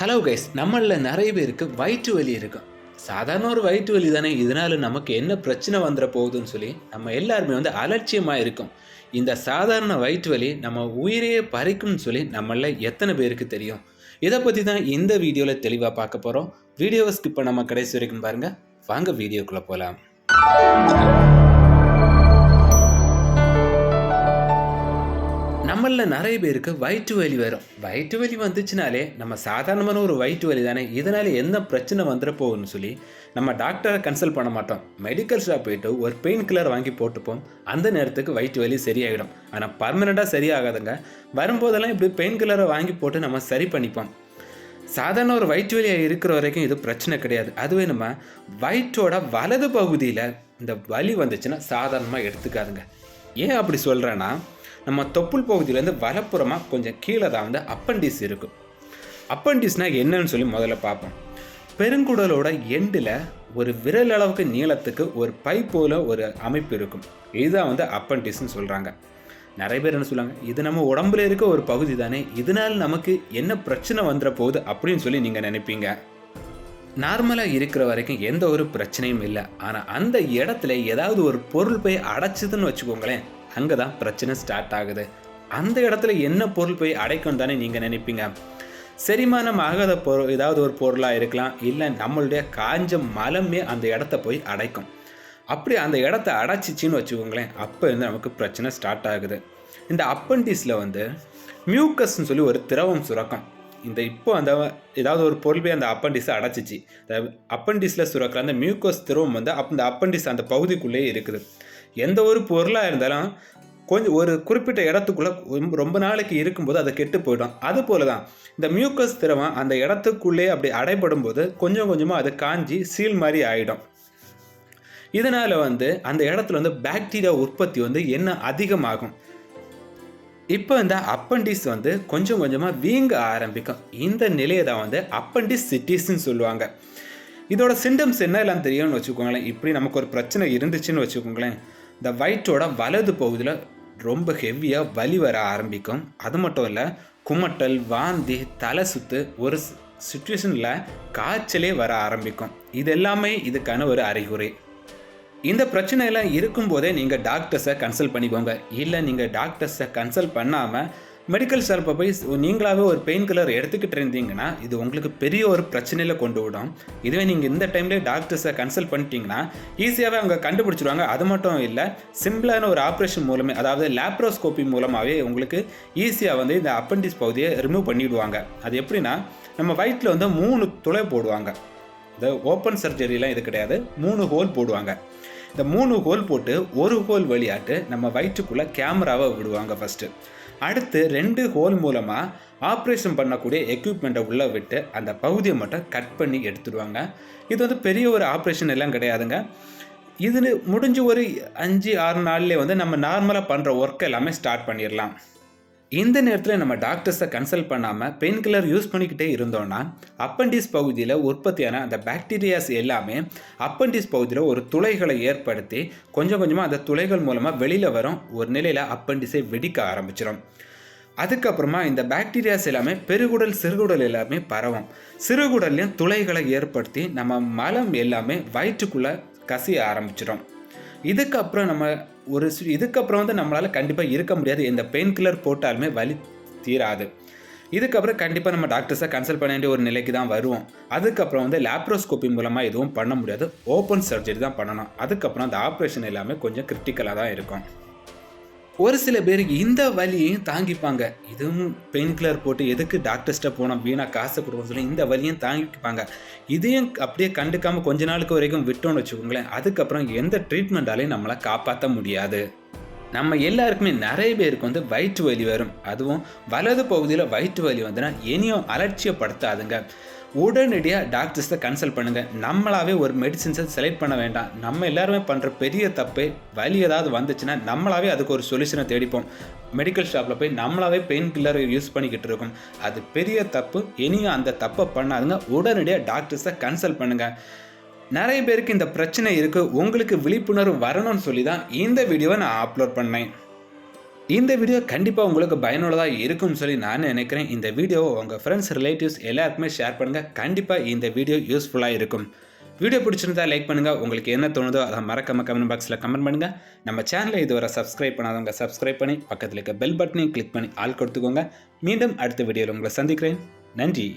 Hello guys நம்மளில் நிறைய பேருக்கு வயிற்று வலி இருக்கும் சாதாரண ஒரு வயிற்று வலி தானே இதனால் நமக்கு என்ன பிரச்சனை வந்துட போகுதுன்னு சொல்லி நம்ம எல்லாருமே வந்து அலட்சியமாக இருக்கும். இந்த சாதாரண வயிற்று வலி நம்ம உயிரையே பறிக்கும்னு சொல்லி நம்மள எத்தனை பேருக்கு தெரியும்? இதை பற்றி தான் இந்த வீடியோவில் தெளிவாக பார்க்க போகிறோம் வீடியோவை ஸ்கிப் பண்ணாமல் கடைசி வரைக்கும் பாருங்கள் வாங்க வீடியோக்குள்ளே போகலாம் நம்மளில் நிறைய பேருக்கு வயிற்று வலி வரும். வயிற்று வலி வந்துச்சுனாலே நம்ம சாதாரணமான ஒரு வயிற்று வலி தானே? இதனால் என்ன பிரச்சனை வந்துட போகுதுன்னு சொல்லி நம்ம டாக்டரை கன்சல்ட் பண்ண மாட்டோம். மெடிக்கல் ஷாப் போயிட்டு ஒரு பெயின் கில்லர் வாங்கி போட்டுப்போம். அந்த நேரத்துக்கு வயிற்று வலி சரியாகிடும் ஆனால் பர்மனெண்ட்டாக சரியாகாதுங்க. வரும்போதெல்லாம் இப்படி பெயின் கில்லரை வாங்கி போட்டு நம்ம சரி பண்ணிப்போம். சாதாரண ஒரு வயிற்று வலியாக இருக்கிற வரைக்கும் இது பிரச்சனை கிடையாது. அதுவே நம்ம வயிற்றோட வலது பகுதியில் இந்த வலி வந்துச்சுன்னா சாதாரணமாக எடுத்துக்காதுங்க. ஏன் அப்படி சொல்கிறேன்னா நம்ம தொப்புள் பகுதியிலேருந்து வலப்புறமாக கொஞ்சம் கீழே தான் வந்து அப்பண்டிஸ் இருக்கும் அப்பண்டிஸ்னால் என்னன்னு சொல்லி முதல்ல பார்ப்போம். பெருங்குடலோட எண்டில் ஒரு விரல் அளவுக்கு நீளத்துக்கு ஒரு பை போல ஒரு அமைப்பு இருக்கும். இதுதான் வந்து அப்பண்டிஸ்ன்னு சொல்கிறாங்க நிறைய பேர் என்ன சொல்லுவாங்க இது நம்ம உடம்புல இருக்க ஒரு பகுதி தானே இதனால் நமக்கு என்ன பிரச்சனை வந்துட போகுது அப்படின்னு சொல்லி நீங்கள் நினைப்பீங்க. நார்மலாக இருக்கிற வரைக்கும் எந்த ஒரு பிரச்சனையும் இல்லை. ஆனால் அந்த இடத்துல ஏதாவது ஒரு பொருள் போய் அடைச்சிதுன்னு வச்சுக்கோங்களேன் அங்கே தான் பிரச்சனை ஸ்டார்ட் ஆகுது. அந்த இடத்துல என்ன பொருள் போய் அடைக்கும் தானே நீங்கள் நினைப்பீங்க? செரிமானம் ஆகாத பொருள் ஏதாவது ஒரு பொருளாக இருக்கலாம் இல்லை நம்மளுடைய காஞ்ச மலமே அந்த இடத்த போய் அடைக்கும். அப்படி அந்த இடத்த அடைச்சிச்சின்னு வச்சுக்கோங்களேன் அப்போ இருந்து நமக்கு பிரச்சனை ஸ்டார்ட் ஆகுது. இந்த அப்பண்டிஸில் வந்து மியூக்கஸ்ன்னு சொல்லி ஒரு திரவம் சுரக்கும். இந்த இப்போ அந்த ஏதாவது ஒரு பொருள் போய் அந்த அப்பண்டிஸை அடைச்சிச்சு. இந்த அப்பண்டிஸில் சுரக்கிற அந்த மியூக்கோஸ் திரவம் வந்து அப்போ இந்த அப்பண்டிஸ் அந்த பகுதிக்குள்ளேயே இருக்குது. எந்த ஒரு பொருளாக இருந்தாலும் கொஞ்சம் ஒரு குறிப்பிட்ட இடத்துக்குள்ளே ரொம்ப நாளைக்கு இருக்கும்போது அதை கெட்டு போயிடும். அது போல தான் இந்த மியூக்கஸ் திரவம் அந்த இடத்துக்குள்ளே அப்படி அடைபடும் போது கொஞ்சம் கொஞ்சமாக அது காஞ்சி சீல் மாதிரி ஆகிடும் இதனால் வந்து அந்த இடத்துல வந்து பாக்டீரியா உற்பத்தி வந்து என்ன அதிகமாகும்? இப்போ இந்த அப்பண்டிஸ் வந்து கொஞ்சம் கொஞ்சமாக வீங்க ஆரம்பிக்கும். இந்த நிலையை தான் வந்து அப்பண்டிஸ் சிட்டிஸ்ன்னு சொல்லுவாங்க. இதோட சிம்டம்ஸ் என்ன எல்லாம் தெரியும்னு வச்சுக்கோங்களேன். இப்படி நமக்கு ஒரு பிரச்சனை இருந்துச்சுன்னு வச்சுக்கோங்களேன். இந்த வயிற்றோட வலது பகுதியில் ரொம்ப ஹெவியாக வலி வர ஆரம்பிக்கும். அது மட்டும் இல்லை குமட்டல் வாந்தி தலை சுத்து ஒரு சுச்சுவேஷனில் காய்ச்சலே வர ஆரம்பிக்கும். இது எல்லாமே இதுக்கான ஒரு அறிகுறி. இந்த பிரச்சனையெல்லாம் இருக்கும்போதே நீங்கள் டாக்டர்ஸை கன்சல்ட் பண்ணிக்கோங்க. இல்லை நீங்கள் டாக்டர்ஸை கன்சல்ட் பண்ணாமல் மெடிக்கல் ஷாப்பை போய் நீங்களாகவே ஒரு பெயின் கில்லர் எடுத்துக்கிட்டு இருந்தீங்கன்னா இது உங்களுக்கு பெரிய ஒரு பிரச்சனையில் கொண்டு விடும். இதுவே நீங்கள் இந்த டைம்லேயே டாக்டர்ஸை கன்சல்ட் பண்ணிட்டீங்கன்னா ஈஸியாகவே அவங்க கண்டுபிடிச்சிடுவாங்க அது மட்டும் இல்லை சிம்பிளான ஒரு ஆப்ரேஷன் மூலமே அதாவது லேப்ரோஸ்கோப்பி மூலமாகவே உங்களுக்கு ஈஸியாக வந்து இந்த அப்பண்டிஸ் பகுதியை ரிமூவ் பண்ணிவிடுவாங்க அது எப்படின்னா நம்ம வயிற்றில் வந்து மூணு துளை போடுவாங்க. இந்த ஓப்பன் சர்ஜரிலாம் இது கிடையாது மூணு ஹோல் போடுவாங்க. இந்த மூணு ஹோல் போட்டு ஒரு ஹோல் வழியாட்டு நம்ம வயிற்றுக்குள்ளே கேமராவை விடுவாங்க ஃபஸ்ட்டு அடுத்து ரெண்டு ஹோல் மூலமாக ஆப்ரேஷன் பண்ணக்கூடிய எக்யூப்மெண்ட்டை உள்ளே விட்டு அந்த பகுதியை மட்டும் கட் பண்ணி எடுத்துடுவாங்க. இது வந்து பெரிய ஒரு ஆப்ரேஷன் எல்லாம் கிடையாதுங்க. இது முடிஞ்சு ஒரு அஞ்சு ஆறு நாள்லேயே வந்து நம்ம நார்மலாக பண்ணுற ஒர்க் எல்லாமே ஸ்டார்ட் பண்ணிடலாம். இந்த நேரத்தில் நம்ம டாக்டர்ஸை கன்சல்ட் பண்ணாமல் பெயின் கில்லர் யூஸ் பண்ணிக்கிட்டே இருந்தோம்னா அப்பண்டிஸ் பகுதியில் உற்பத்தியான அந்த பாக்டீரியாஸ் எல்லாமே அப்பண்டிஸ் பகுதியில் ஒரு துளைகளை ஏற்படுத்தி கொஞ்சம் கொஞ்சமாக அந்த துளைகள் மூலமாக வெளியில் வரும். ஒரு நிலையில் அப்பண்டிஸை வெடிக்க ஆரம்பிச்சிடும் அதுக்கப்புறமா இந்த பாக்டீரியாஸ் எல்லாமே பெருகுடல் சிறுகுடல் எல்லாமே பரவும். சிறுகுடல்லையும் துளைகளை ஏற்படுத்தி நம்ம மலம் எல்லாமே வயிற்றுக்குள்ளே கசிய ஆரம்பிச்சிடும் இதுக்கப்புறம் நம்ம ஒரு இதுக்கப்புறம் வந்து நம்மளால் கண்டிப்பாக இருக்க முடியாது. இந்த பெயின் கில்லர் போட்டாலுமே வலி தீராது. இதுக்கப்புறம் கண்டிப்பாக நம்ம டாக்டர்ஸை கன்சல்ட் பண்ண வேண்டிய ஒரு நிலைக்கு தான் வருவோம். அதுக்கப்புறம் வந்து லேப்ரோஸ்கோப்பி மூலமாக எதுவும் பண்ண முடியாது. ஓப்பன் சர்ஜரி தான் பண்ணணும். அதுக்கப்புறம் அந்த ஆப்ரேஷன் எல்லாமே கொஞ்சம் கிரிட்டிக்கலாக தான் இருக்கும். ஒரு சில பேருக்கு இந்த வலியையும் தாங்கிப்பாங்க. இதுவும் பெயின் கில்லர் போட்டு எதுக்கு டாக்டர்ஸ்ட்ட போனோம் வீணாக காசு கொடுக்கணும் சொல்லி இந்த வலியும் தாங்கிப்பாங்க. இதையும் அப்படியே கண்டுக்காமல் கொஞ்ச நாளுக்கு வரைக்கும் விட்டோம்னு வச்சுக்கோங்களேன். அதுக்கப்புறம் எந்த ட்ரீட்மெண்ட்டாலையும் நம்மளை காப்பாற்ற முடியாது. நம்ம எல்லாருக்குமே நிறைய பேருக்கு வந்து வயிற்று வலி வரும். அதுவும் வலது பகுதியில் வயிற்று வலி வந்துன்னா இனியும் அலட்சியப்படுத்தாதுங்க. உடனடியாக டாக்டர்ஸை கன்சல்ட் பண்ணுங்கள் நம்மளாவே ஒரு மெடிசின்ஸை செலக்ட் பண்ண வேண்டாம். நம்ம எல்லாருமே பண்ணுற பெரிய தப்பு வலி ஏதாவது வந்துச்சுன்னா நம்மளாவே அதுக்கு ஒரு சொல்யூஷனை தேடிப்போம். மெடிக்கல் ஷாப்பில் போய் நம்மளாவே பெயின் கில்லர் யூஸ் பண்ணிக்கிட்டு இருக்கோம். அது பெரிய தப்பு. இனியும் அந்த தப்பை பண்ணாதுங்க. உடனடியாக டாக்டர்ஸை கன்சல்ட் பண்ணுங்கள் நிறைய பேருக்கு இந்த பிரச்சனை இருக்குது உங்களுக்கு விழிப்புணர்வு வரணும்னு சொல்லி தான் இந்த வீடியோவை நான் அப்லோட் பண்ணேன். இந்த வீடியோ கண்டிப்பாக உங்களுக்கு பயனுள்ளதாக இருக்கும்னு சொல்லி நான் நினைக்கிறேன். இந்த வீடியோவை உங்கள் ஃப்ரெண்ட்ஸ் ரிலேட்டிவ்ஸ் எல்லாருக்குமே ஷேர் பண்ணுங்கள் கண்டிப்பாக இந்த வீடியோ யூஸ்ஃபுல்லாக இருக்கும். வீடியோ பிடிச்சிருந்தா லைக் பண்ணுங்கள் உங்களுக்கு என்ன தோணுதோ அதை மறக்காம கமெண்ட் பாக்ஸில் கமெண்ட் பண்ணுங்கள் நம்ம சேனலை இதுவரை சப்ஸ்கிரைப் பண்ணாதவங்க சப்ஸ்கிரைப் பண்ணி பக்கத்தில் இருக்க பெல் பட்டனையும் கிளிக் பண்ணி ஆள் கொடுத்துக்கோங்க. மீண்டும் அடுத்த வீடியோவில் உங்களை சந்திக்கிறேன். நன்றி.